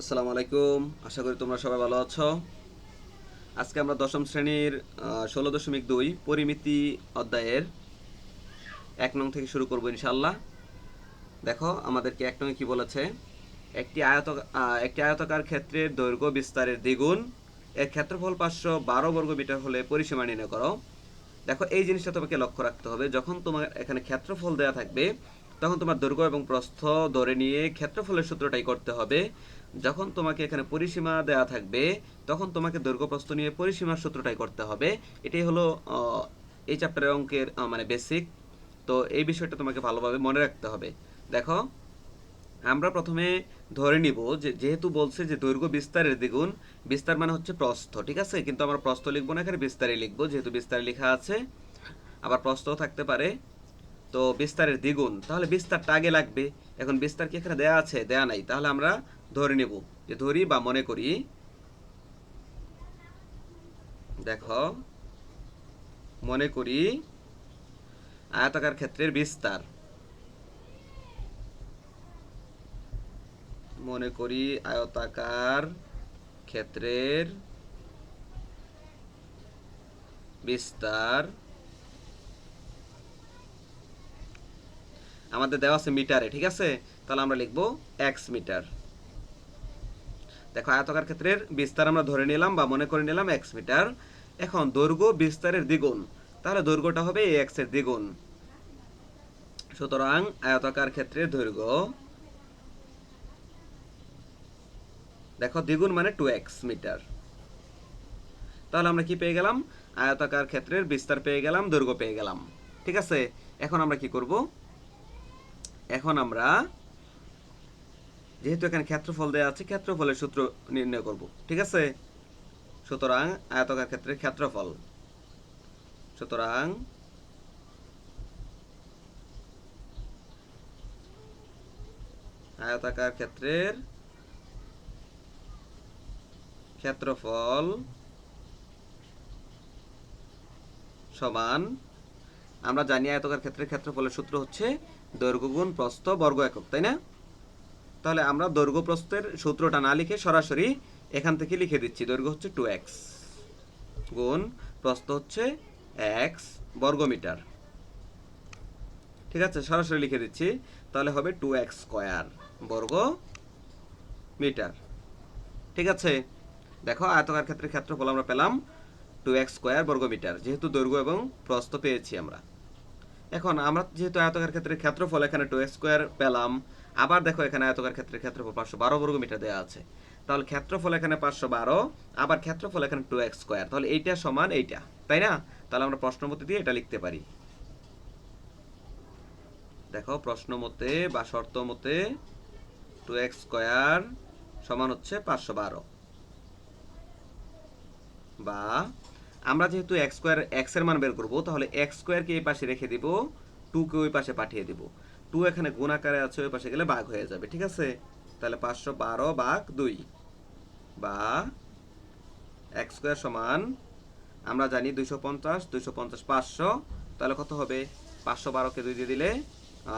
আসসালামু আলাইকুম। আশা করি তোমরা সবাই ভালো আছো। আজকে আমরা দশম শ্রেণির ষোলো দশমিক দুই পরিমিতি অধ্যায়ের এক নং থেকে শুরু করব ইনশাল্লাহ দেখো, আমাদেরকে এক নং কি বলেছে? একটি আয়ত একটি আয়তাকার ক্ষেত্রের দৈর্ঘ্য বিস্তারের দ্বিগুণ। এর ক্ষেত্রফল পাঁচশো বারো বর্গ মিটার হলে পরিসীমা নির্ণয় করো। দেখো, এই জিনিসটা তোমাকে লক্ষ্য রাখতে হবে। যখন তোমার এখানে ক্ষেত্রফল দেওয়া থাকবে তখন তোমার দৈর্ঘ্য এবং প্রস্থ ধরে নিয়ে ক্ষেত্রফলের সূত্রটাই করতে হবে। যখন তোমাকে এখানে পরিসীমা দেওয়া থাকবে, তখন তোমাকে দৈর্ঘ্য প্রস্থ নিয়ে পরিসীমার সূত্রটাই করতে হবে। এটাই হলো এই চ্যাপ্টারের অঙ্কের মানে বেসিক তো এই বিষয়টা তোমাকে ভালোভাবে মনে রাখতে হবে। দেখো, আমরা প্রথমে ধরে নিব যে, যেহেতু বলছে যে দৈর্ঘ্য বিস্তারের দ্বিগুণ, বিস্তার মানে হচ্ছে প্রস্থ, ঠিক আছে? কিন্তু আমরা প্রস্থ লিখব না, এখানে বিস্তারে লিখব, যেহেতু বিস্তারে লেখা আছে। আবার প্রস্থও থাকতে পারে। তো বিস্তারের দ্বিগুণ। তাহলে বিস্তারটা আগে লাগবে। এখন বিস্তার কি এখানে দেয়া আছে? দেয়া নাই। তাহলে আমরা ধরে নিব। যে ধরি বা মনে করি। দেখো, মনে করি আয়তাকার ক্ষেত্রের বিস্তার। মনে করি আয়তাকার ক্ষেত্রের বিস্তার আমাদের দেওয়া আছে মিটারে, ঠিক আছে? তাহলে আমরা লিখব এক্স মিটার। দেখো, আয়তকার ক্ষেত্রের বিস্তার আমরা ধরে নিলাম বা মনে করে নিলাম এক্স মিটার। এখন দৈর্ঘ্য বিস্তারের দ্বিগুণ। তাহলে দৈর্ঘ্যটা হবে এক্সের দ্বিগুণ। সুতরাং আয়তাকার ক্ষেত্রের দৈর্ঘ্য, দেখো, দ্বিগুণ মানে টু এক্স মিটার। তাহলে আমরা কি পেয়ে গেলাম? আয়তাকার ক্ষেত্রের বিস্তার পেয়ে গেলাম, দৈর্ঘ্য পেয়ে গেলাম। ঠিক আছে? এখন আমরা কি করব? এখন আমরা যেহেতু এখানে ক্ষেত্রফল দেওয়া আছে, ক্ষেত্রফলের সূত্র নির্ণয় করব, ঠিক আছে? সুতরাং আয়তাকার ক্ষেত্রের ক্ষেত্রফল। সুতরাং আয়তাকার ক্ষেত্রের ক্ষেত্রফল সমান, আমরা জানি আয়তকার ক্ষেত্রে ক্ষেত্রফলের সূত্র হচ্ছে দৈর্ঘ্য গুণ প্রস্থ বর্গ একক, তাই না? তাহলে আমরা দৈর্ঘ্য প্রস্থের সূত্রটা না লিখে সরাসরি এখান থেকে লিখে দিচ্ছি। দৈর্ঘ্য হচ্ছে টু এক্স গুণ প্রস্থ হচ্ছে এক্স বর্গমিটার। ঠিক আছে? সরাসরি লিখে দিচ্ছি। তাহলে হবে টু এক্স স্কোয়ার বর্গ মিটার ঠিক আছে? দেখো, আয়তকার ক্ষেত্রে ক্ষেত্রফল আমরা পেলাম টু এক্স স্কোয়ার বর্গমিটার, যেহেতু দৈর্ঘ্য এবং প্রস্থ পেয়েছি আমরা। এখন আমরা যেহেতু আয়তকার ক্ষেত্রে ক্ষেত্রফল এখানে টু স্কোয়ার পেলাম, আবার দেখো এখানে আয়তকার ক্ষেত্রে ক্ষেত্রফল পাঁচশো বারো বর্গমিটার দেওয়া আছে। তাহলে ক্ষেত্রফল এখানে পাঁচশো বারো, আবার ক্ষেত্রফল এখানে টু এক্স স্কোয়ার তাহলে এইটা সমান এইটা, তাই না? তাহলে আমরা প্রশ্ন মতে দিয়ে এটা লিখতে পারি। দেখো প্রশ্ন মতে বা শর্ত মতে টু এক্স স্কোয়ার সমান হচ্ছে পাঁচশো বারো বা আমরা যেহেতু এক্স স্কোয়ার এক্সের মান বের করব, তাহলে এক্স স্কোয়ারকে এই পাশে রেখে দিব টু কে ওই পাশে পাঠিয়ে দিব। টু এখানে গুণ আকারে আছে, ওই পাশে গেলে বাঘ হয়ে যাবে, ঠিক আছে? তাহলে পাঁচশো বারো বাঘ দুই বা এক্স স্কোয়ার সমান, আমরা জানি দুইশো পঞ্চাশ দুইশো পঞ্চাশ পাঁচশো, তাহলে কত হবে? পাঁচশো বারোকে দুই দিয়ে দিলে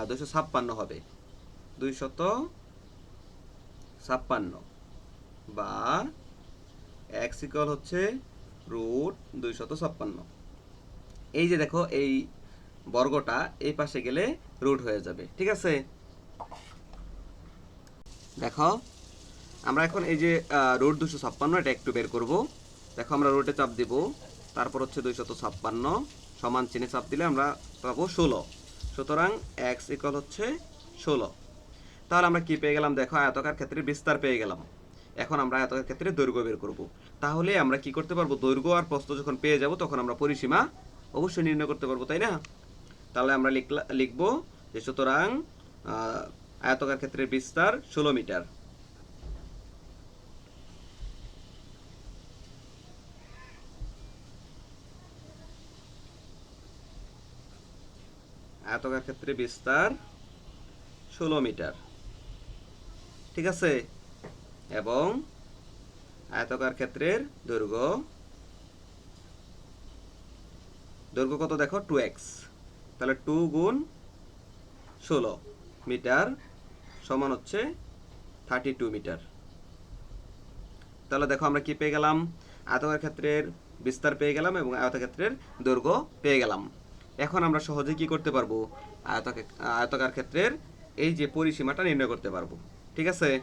দুইশো ছাপ্পান্ন হবে। দুইশত ছাপ্পান্ন বা এক্স ইকুয়াল হচ্ছে রুট দুইশত ছাপ্পান্ন। এই যে দেখো, এই বর্গটা এই পাশে গেলে রুট হয়ে যাবে, ঠিক আছে? দেখো, আমরা এখন এই যে রুট দুশো ছাপ্পান্ন, এটা একটু বের করব। দেখো, আমরা রুটে চাপ দিব, তারপর হচ্ছে দুইশত ছাপ্পান্ন সমান চিহ্নে চাপ দিলে আমরা পাবো ষোলো। সুতরাং এক্স ইকুয়াল হচ্ছে ষোলো। তাহলে আমরা কি পেয়ে গেলাম? দেখো, আয়তকার ক্ষেত্রে বিস্তার পেয়ে গেলাম। এখন আমরা আয়তকার ক্ষেত্রে দৈর্ঘ্য বের করব। তাহলে আমরা কি করতে পারব? দৈর্ঘ্য আর প্রস্থ যখন পেয়ে যাব, তখন আমরা পরিসীমা অবশ্যই নির্ণয় করতে পারব, তাই না? তাহলে আমরা লিখলা, লিখব যে সুতরাং আয়তকার ক্ষেত্রের বিস্তার ষোলো মিটার। আয়তকার ক্ষেত্রে বিস্তার ষোলো মিটার। ঠিক আছে? এবং আয়তকার ক্ষেত্রের দৈর্ঘ্য দৈর্ঘ্য কত দেখো? টু এক্স তাহলে টু গুণ ষোলো মিটার সমান হচ্ছে থার্টি টু মিটার। তাহলে দেখো আমরা কি পেয়ে গেলাম? আয়তকার ক্ষেত্রের বিস্তার পেয়ে গেলাম এবং আয়তক্ষেত্রের দৈর্ঘ্য পেয়ে গেলাম। এখন আমরা সহজে কি করতে পারব? আয়তক আয়তকার ক্ষেত্রের এই যে পরিসীমাটা নির্ণয় করতে পারব। ঠিক আছে?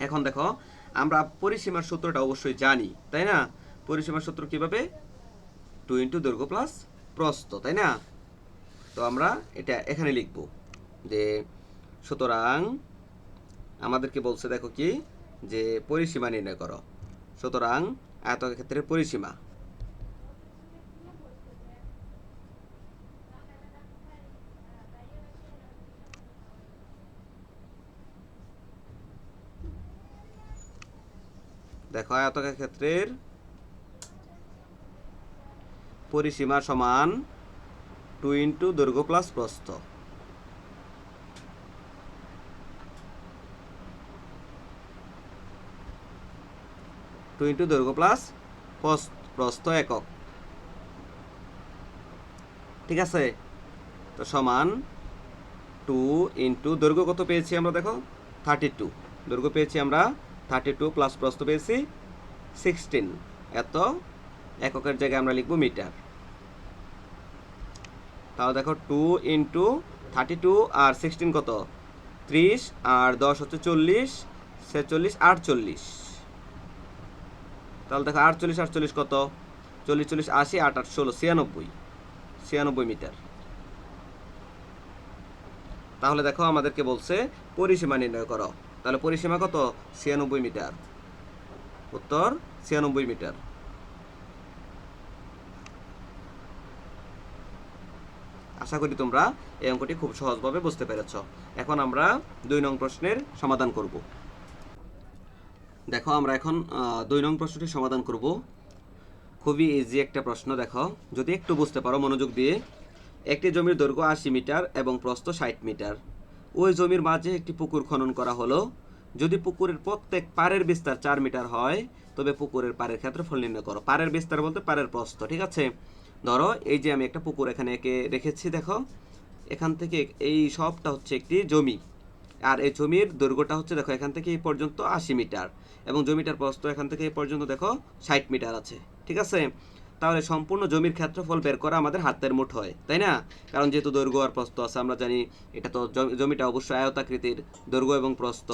এখন দেখো, আমরা পরিসীমার সূত্রটা অবশ্যই জানি, তাই না? পরিসীমার সূত্র কীভাবে? টু ইন্টু দৈর্ঘ্য প্লাস প্রস্থ, তাই না? তো আমরা এটা এখানে লিখব যে, সুতরাং আমাদেরকে বলছে দেখো কি? যে পরিসীমা নির্ণয় করো। সুতরাং আয়তক্ষেত্রের ক্ষেত্রে পরিসীমা। দেখো আয়তকের ক্ষেত্রের পরিসীমা সমান টু ইন্টু দৈর্ঘ্য প্লাস প্রস্থ। টু ইন্টু দৈর্ঘ্য প্লাস প্রস্থ একক। ঠিক আছে? তো সমান টু ইন্টু দৈর্ঘ্য কত পেয়েছি আমরা দেখো? Thirty two. দৈর্ঘ্য পেয়েছি আমরা থার্টি টু প্লাস প্রস্থ পেয়েছি সিক্সটিন এত এককের জায়গায় আমরা লিখব মিটার। তাহলে দেখো টু ইন্টু থার্টি টু আর সিক্সটিন কত? ত্রিশ আর দশ হচ্ছে চল্লিশ, ছেচল্লিশ, আটচল্লিশ। তাহলে দেখো আটচল্লিশ আটচল্লিশ কত? চল্লিশ চল্লিশ, আশি, আট আট, ষোলো, ছিয়ানব্বই। ছিয়ানব্বই মিটার। তাহলে দেখো আমাদেরকে বলছে পরিসীমা নির্ণয় করো। তাহলে পরিসীমা কত? ছিয়ানব্বই মিটার। উত্তর, ছিয়ানব্বই মিটার। আশা করি তোমরা এই অঙ্কটি খুব সহজভাবে বুঝতে পেরেছ। এখন আমরা দুই নং প্রশ্নের সমাধান করব। দেখো, আমরা এখন দুই নং প্রশ্নটি সমাধান করব। খুবই ইজি একটা প্রশ্ন, দেখো। যদি একটু বুঝতে পারো মনোযোগ দিয়ে, একটি জমির দৈর্ঘ্য আশি মিটার এবং প্রস্থ ষাট মিটার। ওই জমির মাঝে একটি পুকুর খনন করা হলো। যদি পুকুরের প্রত্যেক পাড়ের বিস্তার চার মিটার হয়, তবে পুকুরের পাড়ের ক্ষেত্রফল নির্ণয় করো। পাড়ের বিস্তার বলতে পাড়ের প্রস্থ, ঠিক আছে? ধরো, এই যে আমি একটা পুকুর এখানে এঁকে রেখেছি, দেখো। এখান থেকে এই সবটা হচ্ছে একটি জমি। আর এই জমির দৈর্ঘ্যটা হচ্ছে, দেখো, এখান থেকে এই পর্যন্ত আশি মিটার। এবং জমিটার প্রস্থ এখান থেকে এই পর্যন্ত, দেখো, ষাট মিটার আছে, ঠিক আছে? তাহলে সম্পূর্ণ জমির ক্ষেত্রফল বের করা আমাদের হাতের মুঠ হয়, তাই না? কারণ যেহেতু দৈর্ঘ্য আর প্রস্থ আছে, আমরা জানি এটা তো জমিটা অবশ্যই আয়তাকৃতির দৈর্ঘ্য এবং প্রস্থ।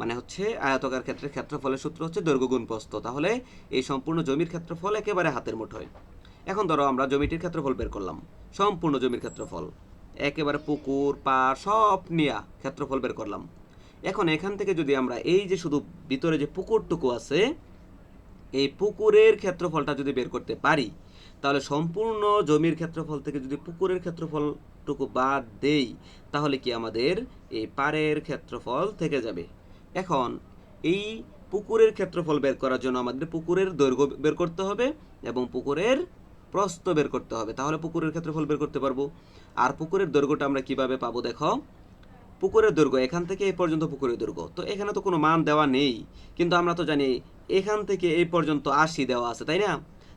মানে হচ্ছে আয়তকার ক্ষেত্রে ক্ষেত্রফলের সূত্র হচ্ছে দৈর্ঘ্য গুণ প্রস্থ। তাহলে এই সম্পূর্ণ জমির ক্ষেত্রফল একেবারে হাতের মুঠোয় এখন ধরো আমরা জমিটির ক্ষেত্রফল বের করলাম, সম্পূর্ণ জমির ক্ষেত্রফল। একেবারে পুকুর, পাড়, সব নিয়া ক্ষেত্রফল বের করলাম। এখন এখান থেকে যদি আমরা এই যে শুধু ভিতরে যে পুকুরটুকু আছে এই পুকুরের ক্ষেত্রফলটা যদি বের করতে পারি, তাহলে সম্পূর্ণ জমির ক্ষেত্রফল থেকে যদি পুকুরের ক্ষেত্রফলটুকু বাদ দেই, তাহলে কি আমাদের এই পাড়ের ক্ষেত্রফল থেকে যাবে। এখন এই পুকুরের ক্ষেত্রফল বের করার জন্য আমাদের পুকুরের দৈর্ঘ্য বের করতে হবে এবং পুকুরের প্রস্থ বের করতে হবে। তাহলে পুকুরের ক্ষেত্রফল বের করতে পারব। আর পুকুরের দৈর্ঘ্যটা আমরা কীভাবে পাবো দেখো? পুকুরের দৈর্ঘ্য এখান থেকে এই পর্যন্ত পুকুরের দৈর্ঘ্য তো এখানে তো কোনো মান দেওয়া নেই। কিন্তু আমরা তো জানি, এখান থেকে এই পর্যন্ত আশি দেওয়া আছে, তাই না?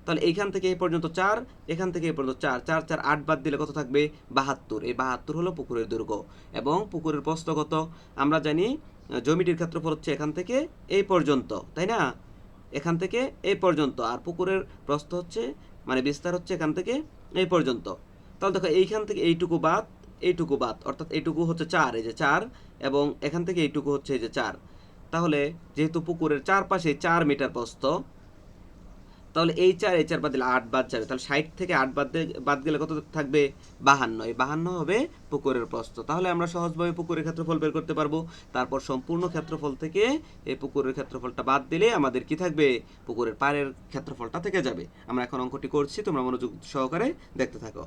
তাহলে এইখান থেকে এই পর্যন্ত চার, এখান থেকে এই পর্যন্ত চার। চার চার, আট বাদ দিলে কত থাকবে? বাহাত্তর। এই বাহাত্তর হলো পুকুরের দৈর্ঘ্য এবং পুকুরের প্রস্থ কত? আমরা জানি, জমিটির ক্ষেত্রফল হচ্ছে এখান থেকে এই পর্যন্ত, তাই না? এখান থেকে এই পর্যন্ত। আর পুকুরের প্রস্থ হচ্ছে মানে বিস্তার হচ্ছে এখান থেকে এই পর্যন্ত। তাহলে দেখো, এইখান থেকে এইটুকু বাদ এইটুকু বাদ, অর্থাৎ এইটুকু হচ্ছে চার, এই যে চার, এবং এখান থেকে এইটুকু হচ্ছে এই যে চার। তাহলে যেহেতু পুকুরের চারপাশে চার মিটার প্রস্থ, তাহলে এই চার এই চার বাদ দিলে আট বাদ যাবে। তাহলে ষাট থেকে আট বাদ বাদ গেলে কত থাকবে? বাহান্ন। এই বাহান্ন হবে পুকুরের প্রস্থ। তাহলে আমরা সহজভাবে পুকুরের ক্ষেত্রফল বের করতে পারব। তারপর সম্পূর্ণ ক্ষেত্রফল থেকে এই পুকুরের ক্ষেত্রফলটা বাদ দিলে আমাদের কি থাকবে? পুকুরের পাড়ের ক্ষেত্রফলটা থেকে যাবে। আমরা এখন অঙ্কটি করছি, তোমরা মনোযোগ সহকারে দেখতে থাকো।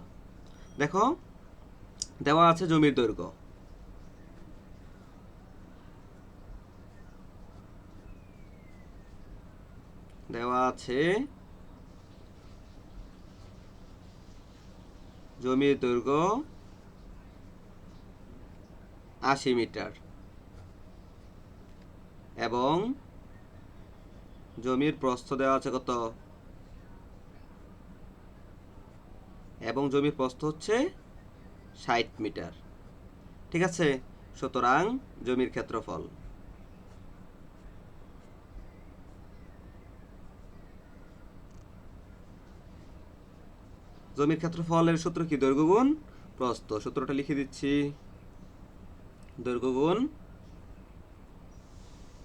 দেখো দেওয়া আছে জমির দৈর্ঘ্য। দেওয়া আছে জমির দৈর্ঘ্য আশি মিটার এবং জমির প্রস্থ দেওয়া আছে কত? এবং জমির প্রস্থ হচ্ছে ষাট মিটার। ঠিক আছে? সুতরাং জমির ক্ষেত্রফল। জমির ক্ষেত্রফলের সূত্র কি? দৈর্ঘ্যগুণ? প্রস্থ। সূত্রটা লিখে দিচ্ছি। দৈর্ঘ্যগুণ,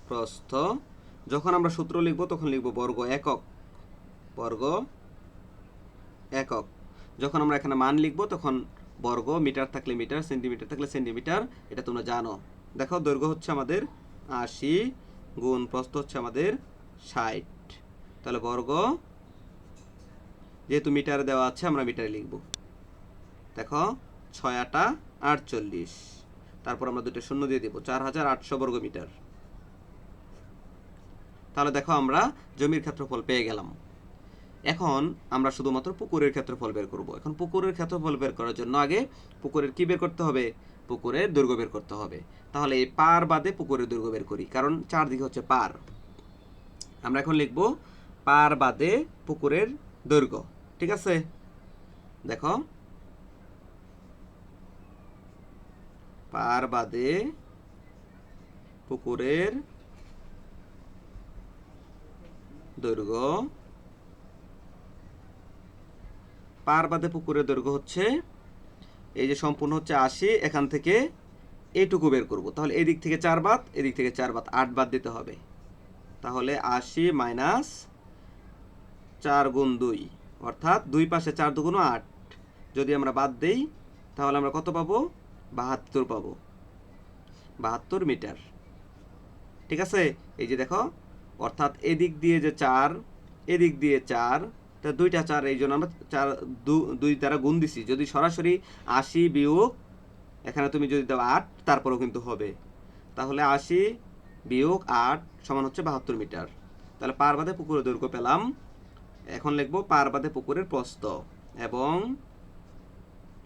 প্রস্থ। যখন আমরা সূত্র লিখব, তখন লিখব বর্গ একক। বর্গ একক। যখন আমরা এখানে মান লিখব, তখন বর্গ, মিটার থাকলে মিটার, সেন্টিমিটার থাকলে সেন্টিমিটার, এটা তোমরা জানো। দেখো, দৈর্ঘ্য হচ্ছে আমাদের আশি গুণ প্রস্থ হচ্ছে আমাদের ষাট। তাহলে বর্গ, যেহেতু মিটারে দেওয়া আছে, আমরা মিটারে লিখব। দেখো, ছয় আটা আটচল্লিশ। তারপর আমরা দুটো শূন্য দিয়ে দেবো, চার হাজার আটশো বর্গ মিটার। তাহলে দেখো, আমরা জমির ক্ষেত্রফল পেয়ে গেলাম। এখন আমরা শুধুমাত্র পুকুরের ক্ষেত্রফল বের করব। এখন পুকুরের ক্ষেত্রফল বের করার জন্য আগে পুকুরের কি বের করতে হবে? পুকুরের দৈর্ঘ্য বের করতে হবে। তাহলে পার বাদে পুকুরের দৈর্ঘ্য বের করি, কারণ চারদিকে হচ্ছে পার। আমরা এখন লিখব পার বাদে পুকুরের দৈর্ঘ্য ঠিক আছে? দেখো। পার বাদে পুকুরের দৈর্ঘ্য পার বাদে পুকুরের দৈর্ঘ্য হচ্ছে, এই যে সম্পূর্ণ হচ্ছে আশি, এখান থেকে এইটুকু বের করব। তাহলে এদিক থেকে চার বাদ এদিক থেকে চার বাদ আট বাদ দিতে হবে। তাহলে আশি মাইনাস চার গুণ দুই, অর্থাৎ দুই পাশে চার দুগুণ আট। যদি আমরা বাদ দেই, তাহলে আমরা কত পাবো? বাহাত্তর পাবো। বাহাত্তর মিটার। ঠিক আছে? এই যে দেখো, অর্থাৎ এদিক দিয়ে যে চার, এদিক দিয়ে চার তা দুইটা চার, এই জন্য আমরা চার দুই দ্বারা গুণ দিছি। যদি সরাসরি আশি বিয়োগ, এখানে তুমি যদি দাও আট, তারপরেও কিন্তু হবে। তাহলে আশি বিয়োগ আট সমান হচ্ছে বাহাত্তর মিটার। তাহলে পার বাদে পুকুরের দৈর্ঘ্য পেলাম। এখন লিখব পার বাদে পুকুরের প্রস্থ। এবং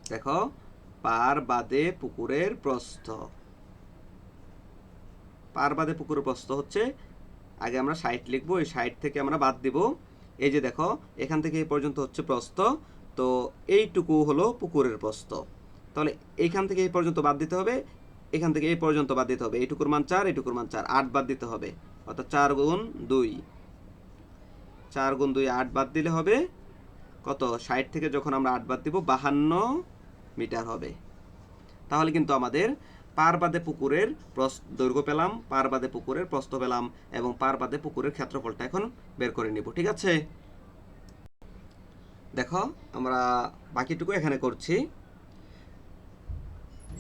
দেখো, পার বাদে পুকুরের প্রস্থ। পার বাদে পুকুরের প্রস্থ হচ্ছে, আগে আমরা সাইট লিখব, এই সাইট থেকে আমরা বাদ দিব। এই যে দেখো, এখান থেকে এই পর্যন্ত হচ্ছে প্রস্থ। তো এইটুকু হলো পুকুরের প্রস্থ। তাহলে এইখান থেকে এই পর্যন্ত বাদ দিতে হবে, এখান থেকে এই পর্যন্ত বাদ দিতে হবে। এইটুকুর মান চার, এইটুকুর মান চার, আট বাদ দিতে হবে। অর্থাৎ চার গুণ দুই। চার গুণ দুই, আট বাদ দিলে হবে কত? ষাট থেকে যখন আমরা আট বাদ দিব, বাহান্ন মিটার হবে। তাহলে কিন্তু আমাদের পার বাদে পুকুরের দৈর্ঘ্য পেলাম, পার বাদে পুকুরের প্রস্থ পেলাম এবং পার বাদে পুকুরের ক্ষেত্রফলটা এখন বের করে নিব, ঠিক আছে? দেখো, আমরা বাকিটুকু এখানে করছি।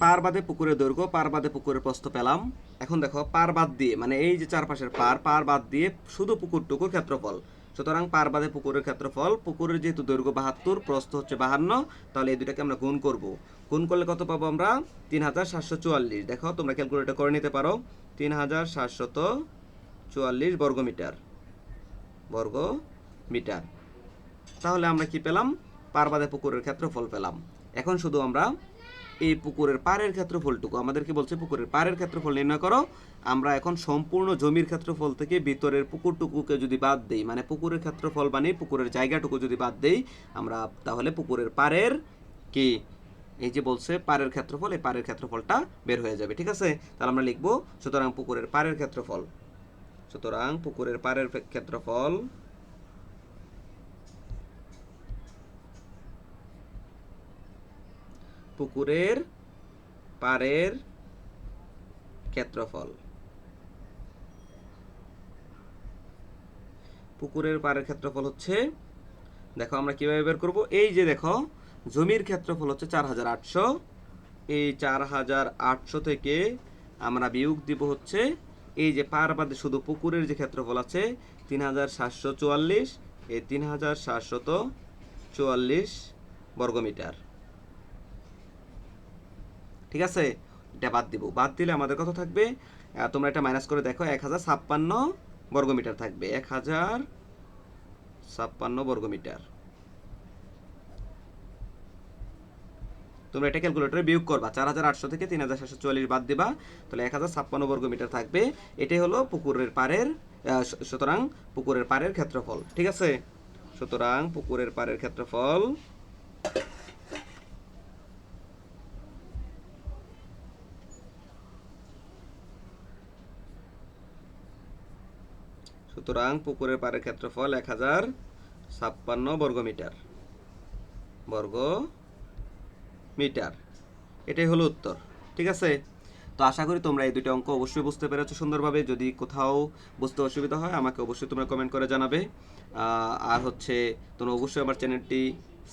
পার বাদে পুকুরের দৈর্ঘ্য, পার বাদে পুকুরের প্রস্থ পেলাম। এখন দেখো, পার বাদ দিয়ে মানে এই যে চারপাশের পার পার বাদ দিয়ে শুধু পুকুরটুকুর ক্ষেত্রফল। সুতরাং পার বাদে পুকুরের ক্ষেত্রফল, পুকুরের যেহেতু দৈর্ঘ্য বাহাত্তর, প্রস্থ হচ্ছে বাহান্ন, তাহলে এই দুটাকে আমরা গুণ করব। গুণ করলে কত পাবো আমরা? তিন হাজার সাতশো চুয়াল্লিশ। দেখো, তোমরা ক্যালকুলেটর করে নিতে পারো। তিন হাজার সাতশত চুয়াল্লিশ বর্গ মিটার বর্গ মিটার তাহলে আমরা কি পেলাম? পার পারবাদে পুকুরের ক্ষেত্রফল পেলাম। এখন শুধু আমরা এই পুকুরের পাড়ের ক্ষেত্রফলটুকু। আমাদেরকে বলছে, পুকুরের পাড়ের ক্ষেত্রফল নির্ণয় করো। আমরা এখন সম্পূর্ণ জমির ক্ষেত্রফল থেকে ভিতরের পুকুরটুকুকে যদি বাদ দেই মানে পুকুরের ক্ষেত্রফল মানে পুকুরের জায়গাটুকু যদি বাদ দেই, আমরা তাহলে পুকুরের পাড়ের কি? এই যে বলছে, পাড়ের ক্ষেত্রফল, এই পাড়ের ক্ষেত্রফলটা বের হয়ে যাবে, ঠিক আছে? তাহলে আমরা লিখব, সুতরাং পুকুরের পাড়ের ক্ষেত্রফল, সুতরাং পুকুরের পাড়ের ক্ষেত্রফল পুকুরের পাড়ের ক্ষেত্রফল। পুকুরের পাড়ের ক্ষেত্রফল হচ্ছে, দেখো আমরা কীভাবে বের করব? এই যে দেখো, জমির ক্ষেত্রফল হচ্ছে চার হাজার আটশো। এই চার হাজার আটশো থেকে আমরা বিয়োগ দিব হচ্ছে, এই যে পার বাদে শুধু পুকুরের যে ক্ষেত্রফল আছে, তিন হাজার সাতশো চুয়াল্লিশ। এই তিন হাজার সাতশত চুয়াল্লিশ বর্গমিটার। ঠিক আছে? এটা বাদ দিব। বাদ দিলে আমাদের কত থাকবে? তোমরা এটা মাইনাস করে দেখো, এক হাজার ছাপ্পান্ন বর্গমিটার থাকবে। এক হাজার ছাপ্পান্ন বর্গমিটার। তোমরা এটা ক্যালকুলেটরে বিয়োগ করবা। চার হাজার আটশো থেকে তিন হাজার সাতশো চুয়াল্লিশ বাদ দিবা। তাহলে এক হাজার ছাপ্পান্ন বর্গমিটার থাকবে। এটাই হলো পুকুরের পাড়ের সুতরাং পুকুরের পাড়ের ক্ষেত্রফল। ঠিক আছে? সুতরাং পুকুরের পাড়ের ক্ষেত্রফল সুতরাং পুকুরের পাড়ের ক্ষেত্রফল এক হাজার ছাপ্পান্ন বর্গমিটার। বর্গ মিটার এটাই হলো উত্তর, ঠিক আছে? তো আশা করি তোমরা এই দুটো অঙ্ক অবশ্যই বুঝতে পেরেছ সুন্দরভাবে। যদি কোথাও বুঝতে অসুবিধা হয়, আমাকে অবশ্যই তোমরা কমেন্ট করে জানাবে। আর হচ্ছে তোমরা অবশ্যই আমার চ্যানেলটি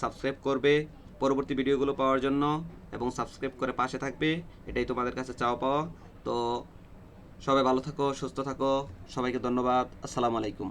সাবস্ক্রাইব করবে পরবর্তী ভিডিওগুলো পাওয়ার জন্য এবং সাবস্ক্রাইব করে পাশে থাকবে। এটাই তোমাদের কাছে চাওয়া পাওয়া। তো সবাই ভালো থাকো সুস্থ থাকো। সবাইকে ধন্যবাদ। আসসালামু আলাইকুম।